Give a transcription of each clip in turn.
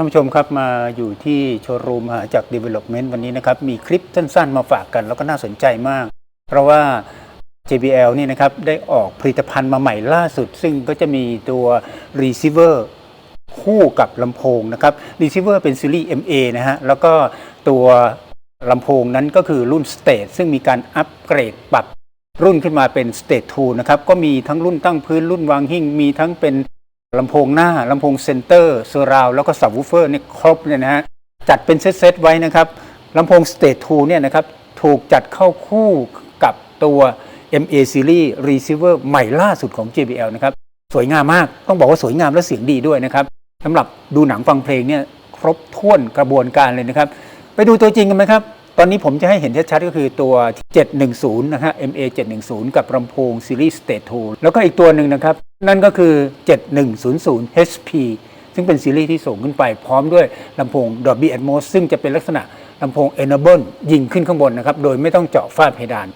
ท่านผู้ชมครับมาอยู่ที่โชว์รูมหาจาก Development วันนี้นะครับ มีคลิปสั้นๆ มาฝากกันแล้วก็น่าสนใจมาก เพราะว่า JBL นี่นะครับ ได้ออกผลิตภัณฑ์มาใหม่ล่าสุด ซึ่งก็จะมีตัว receiver คู่กับลำโพงนะครับ receiver เป็นซีรีส์ MA นะฮะ แล้วก็ตัวลำโพงนั้นก็คือรุ่น Stage ซึ่งมีการอัปเกรดปรับรุ่นขึ้นมาเป็น Stage 2นะครับก็มีทั้งรุ่นตั้งพื้นรุ่นวางหิ้งมีทั้งเป็น ลำโพงหน้าลำโพงเซนเตอร์เซอราวแล้วก็สับวูเฟอร์เนี่ยครบเลยนะฮะจัดเป็นเซตๆไว้นะครับลำโพง Stage 2เนี่ยนะครับถูกจัดเข้าคู่กับตัว MA Series Receiver ใหม่ล่าสุดของ JBL นะครับสวยงามมากต้องบอกว่าสวยงามและเสียงดีด้วยนะครับสำหรับดูหนังฟังเพลงเนี่ยครบถ้วนกระบวนการเลยนะครับ ไปดูตัวจริงกันไหมครับ ตอนนี้ผมจะให้เห็นชัดๆก็คือตัว 710 นะฮะ MA 710 กับลำโพง Series Stage 2แล้วก็อีกตัวหนึ่งนะครับ นั่นก็คือ 7100 HP ซึ่งเป็นซีรีส์ที่ส่งขึ้นไปพร้อมด้วยลำโพง Dolby Atmos ซึ่งจะเป็นลักษณะลำโพง Enable ยิงขึ้นข้างบนนะครับ โดยไม่ต้องเจาะฝ้าเพดาน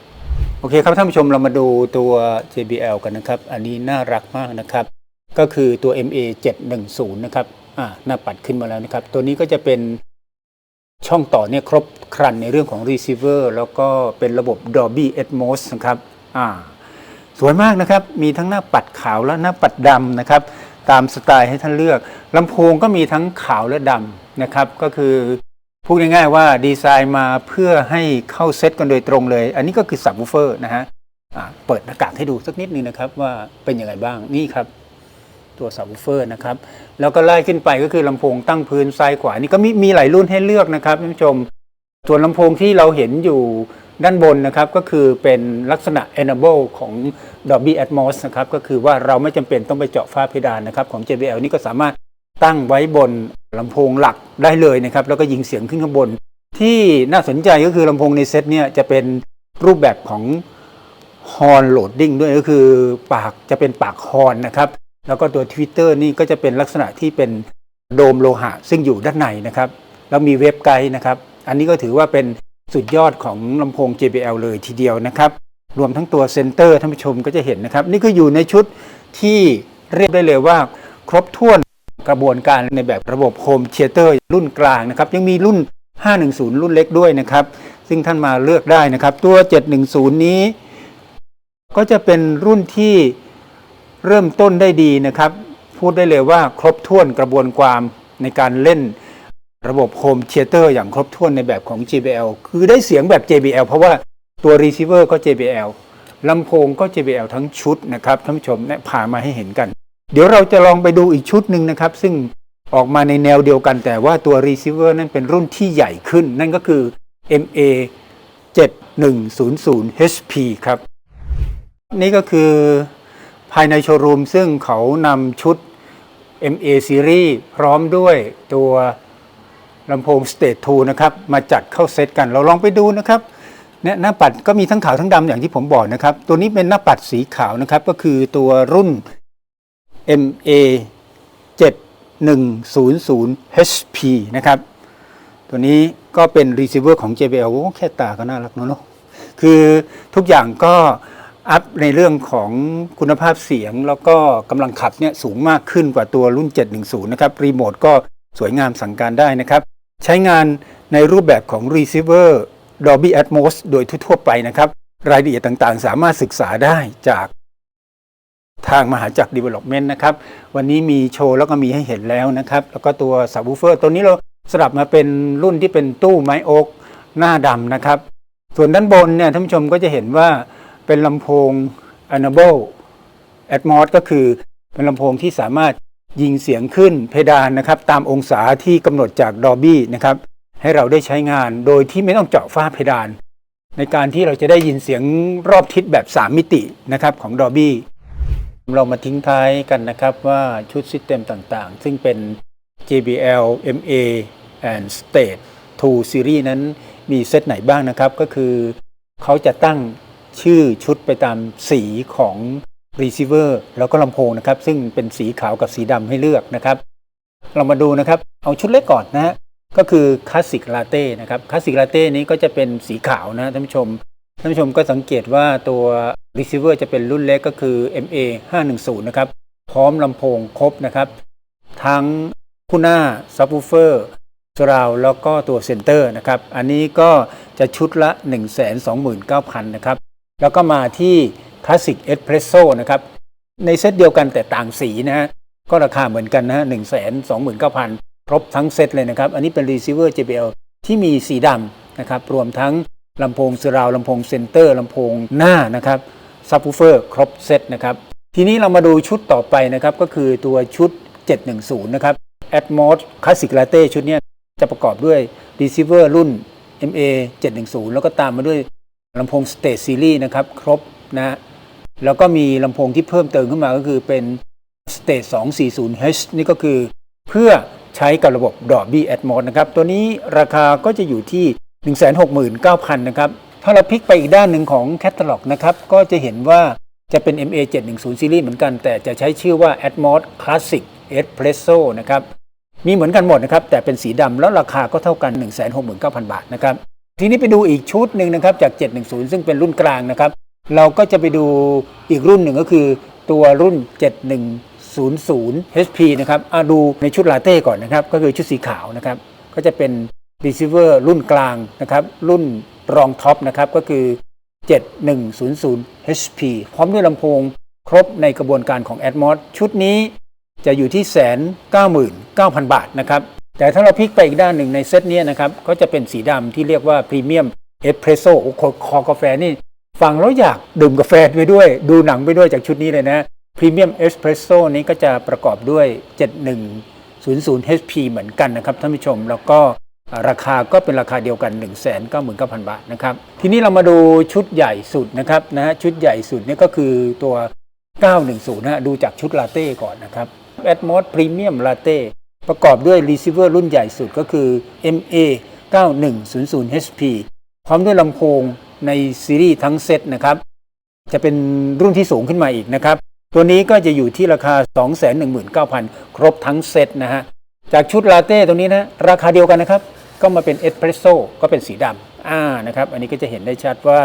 โอเคครับท่านผู้ชมเรามาดูตัว JBL กันนะครับ อันนี้น่ารักมากนะครับ ก็คือตัว MA 710นะครับอ่าหน้าปัดขึ้นมาแล้วนะครับ ตัวนี้ก็จะเป็นช่องต่อเนี่ยครบครันในเรื่องของ receiver แล้วก็เป็นระบบ Dolby Atmos นะครับอ่า สวยมากนะครับ มีทั้งหน้าปัดขาวและหน้าปัดดำนะครับ ตามสไตล์ให้ท่านเลือกลำโพงก็มีทั้งขาวและดำนะครับ ก็คือพูดง่ายๆว่าดีไซน์มาเพื่อให้เข้าเซตกันโดยตรงเลย อันนี้ก็คือสับวูเฟอร์นะฮะเปิดหน้ากากให้ดูสักนิดนึงนะครับว่าเป็นยังไงบ้างนี่ครับ ตัวสับวูเฟอร์นะครับ แล้วก็ไล่ขึ้นไปก็คือลำโพงตั้งพื้นซ้ายขวานี่ก็มีมีหลายรุ่นให้เลือกนะครับท่านผู้ชมส่วนลำโพงที่เราเห็นอยู่ ด้านบนนะครับก็คือเป็นลักษณะ enable ของ Dolby Atmos นะครับก็คือว่าเราไม่จำเป็นต้องไปเจาะฝ้าเพดานนะครับของ JBL นี่ก็สามารถตั้งไว้บนลำโพงหลักได้เลยนะครับแล้วก็ยิงเสียงขึ้นข้างบน ที่น่าสนใจก็คือลำโพงในเซตเนี่ยจะเป็นรูปแบบของฮอนโหลดดิ้งด้วยก็คือปากจะเป็นปากฮอนนะครับแล้วก็ตัวทวิตเตอร์นี่ก็จะเป็นลักษณะที่เป็นโดมโลหะซึ่งอยู่ด้านในนะครับแล้วมีเว็บไกด์นะครับ อันนี้ก็ถือว่าเป็น สุดยอดของลำโพง JBL เลยทีเดียวนะครับ รวมทั้งตัวเซนเตอร์ท่านผู้ชมก็จะเห็นนะครับ นี่ก็อยู่ในชุดที่เรียกได้เลยว่า ครบถ้วนกระบวนการในแบบระบบโฮมเ h เตอร์รุ่นกลางนะครับ ยังมีรุ่น 510 รุ่นเล็กด้วยนะครับ ซึ่งท่านมาเลือกได้นะครับ ตัว 710 นี้ ก็จะเป็นรุ่นที่เริ่มต้นได้ดีนะครับ พูดได้เลยว่าครบถ้วนกระบวนความในการเล่น ระบบโฮมเ h เตอร์อย่างครบถ้วนในแบบของ JBL คือได้เสียงแบบ JBL เพราะว่าตัว Receiver ก็ JBL ลำโพงก็ JBL ทั้งชุดนะครับท่านผู้ชมเนี่ยพามาให้เห็นกัน เดี๋ยวเราจะลองไปดูอีกชุดหนึ่งนะครับ ซึ่งออกมาในแนวเดียวกันแต่ว่าตัว Receiver นั้นเป็นรุ่นที่ใหญ่ขึ้น นั่นก็คือ MA 7100 HP ครับ นี่ก็คือภายในโชว์รูมซึ่งเขานำชุด MA Series พร้อมด้วยตัว ลำโพง Stage 2นะครับมาจัดเข้าเซตกันเราลองไปดูนะครับเนี่ยหน้าปัดก็มีทั้งขาวทั้งดำอย่างที่ผมบอกนะครับ ตัวนี้เป็นหน้าปัดสีขาวนะครับ ก็คือตัวรุ่น MA 7100 HP นะครับ ตัวนี้ก็เป็น receiver ของ JBL โอ้แค่ตาก็น่ารักเนอะเนอะคือทุกอย่างก็อัพในเรื่องของคุณภาพเสียงแล้วก็กำลังขับเนี่ยสูงมากขึ้นกว่าตัวรุ่น 710 นะครับ รีโมทก็สวยงามสั่งการได้นะครับ ใช้งานในรูปแบบของ receiver Dolby Atmos โดยทั่วไปนะครับ รายละเอียดต่างๆ สามารถศึกษาได้จากทางมหาจักร Development นะครับ วันนี้มีโชว์แล้วก็มีให้เห็นแล้วนะครับ แล้วก็ตัวสับวูเฟอร์ตัวนี้เราสลับมาเป็นรุ่นที่เป็นตู้ไม้โอ๊กหน้าดำนะครับ ส่วนด้านบนเนี่ยท่านผู้ชมก็จะเห็นว่าเป็นลำโพง Enable Atmos ก็คือเป็นลำโพงที่สามารถ ยิงเสียงขึ้นเพดานนะครับตามองศาที่กำหนดจาก Dolby นะครับให้เราได้ใช้งานโดยที่ไม่ต้องเจาะฝ้าเพดาน ในการที่เราจะได้ยินเสียงรอบทิศแบบ 3 มิตินะครับของ Dolby เรามาทิ้งท้ายกันนะครับว่าชุดซิสเต็มต่างๆ ซึ่งเป็น JBL MA and State 2 Series นั้นมีเซตไหนบ้างนะครับ ก็คือเขาจะตั้งชื่อชุดไปตามสีของ Receiver แล้วก็ลำโพงนะครับ ซึ่งเป็นสีขาวกับสีดำให้เลือกนะครับ เรามาดูนะครับ เอาชุดเล็กก่อนนะฮะก็คือคลาสสิกลาเต้นะครับคลาสสิกลาเต้นี้ก็จะเป็นสีขาวนะท่านผู้ชมท่านผู้ชมก็สังเกตว่าตัว receiver จะเป็นรุ่นเล็กก็คือ MA 510นะครับพร้อมลำโพงครบนะครับ ทั้งคู่หน้าซับ w ูเฟอร์สราวแล้วก็ตัวเซนเตอร์นะครับ อันนี้ก็จะชุดละ 129,000 นะครับ แล้วก็มาที่ คลาสสิกเอสเพรสโซ่นะครับ ในเซตเดียวกันแต่ต่างสีนะฮะ ก็ราคาเหมือนกันนะฮะ129,000ครบทั้งเซตเลยนะครับ อันนี้เป็น receiver JBL ที่มีสีดำนะครับ รวมทั้งลำโพงสราวลำโพงเซนเตอร์ลำโพงหน้านะครับซับ w ูเฟอร์ครบเซตนะครับ ทีนี้เรามาดูชุดต่อไปนะครับ ก็คือตัวชุด 710 นะครับ Atmos Classic Latte ชุดนี้จะประกอบด้วย receiver รุ่น MA 710 แล้วก็ตามมาด้วยลำโพง Stage Series นะครับ ครบนะ แล้วก็มีลำโพงที่เพิ่มเติมขึ้นมาก็คือเป็น Stage 240H นี่ก็คือเพื่อใช้กับระบบ Dolby Atmos นะครับ ตัวนี้ราคาก็จะอยู่ที่ 169,000 นะครับ ถ้าเราพลิกไปอีกด้านหนึ่งของแคตตาล็อกนะครับ ก็จะเห็นว่าจะเป็น MA 710 Series เหมือนกัน แต่จะใช้ชื่อว่า Atmos Classic Espresso นะครับ มีเหมือนกันหมดนะครับ แต่เป็นสีดำแล้วราคาก็เท่ากัน 169,000 บาทนะครับ ทีนี้ไปดูอีกชุดหนึ่งนะครับจาก 710 ซึ่งเป็นรุ่นกลางนะครับ เราก็จะไปดูอีกรุ่นหนึ่งก็คือตัวรุ่น 7100 HP นะครับอะดูในชุดลาเต้ก่อนนะครับ ก็คือชุดสีขาวนะครับ ก็จะเป็น receiver รุ่นกลางนะครับ รุ่นรองท็อปนะครับ ก็คือ 7100 HP พร้อมด้วยลำโพงครบในกระบวนการของ Atmos ชุดนี้จะอยู่ที่แสนเก้าหมื่นเก้าพันบาทนะครับ แต่ถ้าเราพลิกไปอีกด้านหนึ่งในเซตนี้นะครับ ก็จะเป็นสีดำที่เรียกว่าพรีเมียมเอสเพรสโซ่คอกาแฟนี่ ฟังแล้วอยากดื่มกาแฟไปด้วย ดูหนังไปด้วยจากชุดนี้เลยนะพรีเมียมเอสเพรสโซ่นี้ก็จะประกอบด้วย 7100 HP เหมือนกันนะครับท่านผู้ชม แล้วก็ราคาก็เป็นราคาเดียวกัน 199,000 บาทนะครับ ทีนี้เรามาดูชุดใหญ่สุดนะครับนะฮะชุดใหญ่สุดนี่ก็คือตัว 910นะฮะดูจากชุดลาเต้ก่อนนะครับ Atmos Premium Latte ประกอบด้วย Receiver รุ่นใหญ่สุดก็คือ MA 9100 HP พร้อมด้วยลำโพง ในซีรีส์ทั้งเซตนะครับจะเป็นรุ่นที่สูงขึ้นมาอีกนะครับตัวนี้ก็จะอยู่ที่ราคา 219,000 ครบทั้งเซตนะฮะจากชุดลาเต้ตรงนี้นะราคาเดียวกันนะครับก็มาเป็นเอสเพรสโซ่ก็เป็นสีดำอ่านะครับอันนี้ก็จะเห็นได้ชัดว่า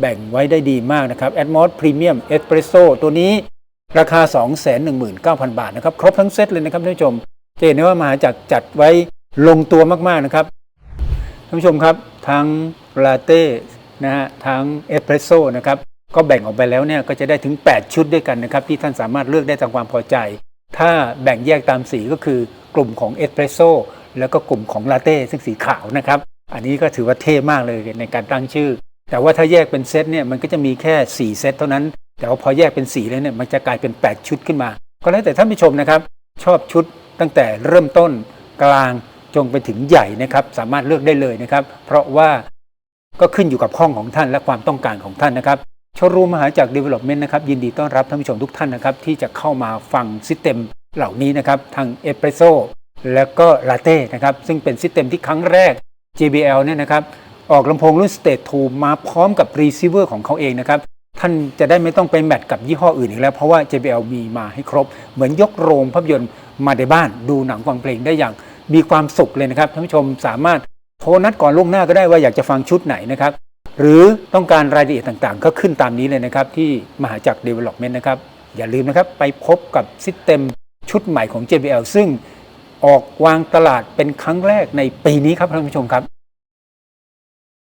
แบ่งไว้ได้ดีมากนะครับ Atmos Premium Espresso ตัวนี้ราคา 219,000 บาทนะครับ ครบทั้งเซตเลยนะครับท่านผู้ชมจะเห็นได้ว่ามาจากจัดไว้ลงตัวมากๆนะครับท่านผู้ชมครับ ทั้งลาเต้ นะฮะทั้งเอสเพรสโซ่นะครับก็แบ่งออกไปแล้วเนี่ยก็จะได้ถึง 8 ชุดด้วยกันนะครับที่ท่านสามารถเลือกได้ตามความพอใจ ถ้าแบ่งแยกตามสีก็คือกลุ่มของเอสเพรสโซ่แล้วก็กลุ่มของลาเต้ซึ่งสีขาวนะครับอันนี้ก็ถือว่าเท่มากเลยในการตั้งชื่อ แต่ว่าถ้าแยกเป็นเซตเนี่ยมันก็จะมีแค่ 4 เซตเท่านั้น แต่ว่าพอแยกเป็นสีแล้วเนี่ยมันจะกลายเป็น 8 ชุดขึ้นมา ก็แล้วแต่ท่านผู้ชมนะครับชอบชุดตั้งแต่เริ่มต้นกลางจงไปถึงใหญ่นะครับสามารถเลือกได้เลยนะครับเพราะว่า ก็ขึ้นอยู่กับห้องของท่านและความต้องการของท่านนะครับโชว์รูมมหาจาก Development นะครับยินดีต้อนรับท่านผู้ชมทุกท่านนะครับที่จะเข้ามาฟังซิสเต็มเหล่านี้นะครับทางเอสเปรสโซแล้วก็ลาเต้นะครับซึ่งเป็นซิสเต็มที่ครั้งแรก JBL เนี่ยนะครับออกลำโพงรุ่น Stage 2 มาพร้อมกับ Receiver ของเขาเองนะครับท่านจะได้ไม่ต้องไปแมทกับยี่ห้ออื่นอีกแล้ว เพราะว่า JBL มีมาให้ครบ เหมือนยกโรงภาพยนตร์มาในบ้าน ดูหนังฟังเพลงได้อย่างมีความสุขเลยนะครับท่านผู้ชมสามารถ รนัดก่อนล่วงหน้าก็ได้ว่าอยากจะฟังชุดไหนนะครับ หรือต้องการรายละเอียดต่างๆ ก็ขึ้นตามนี้เลยนะครับ ที่มหาจักร Development นะครับ อย่าลืมนะครับ ไปพบกับซิสเต็มชุดใหม่ของ JBL ซึ่งออกวางตลาดเป็นครั้งแรกในปีนี้ครับท่านผู้ชมครับ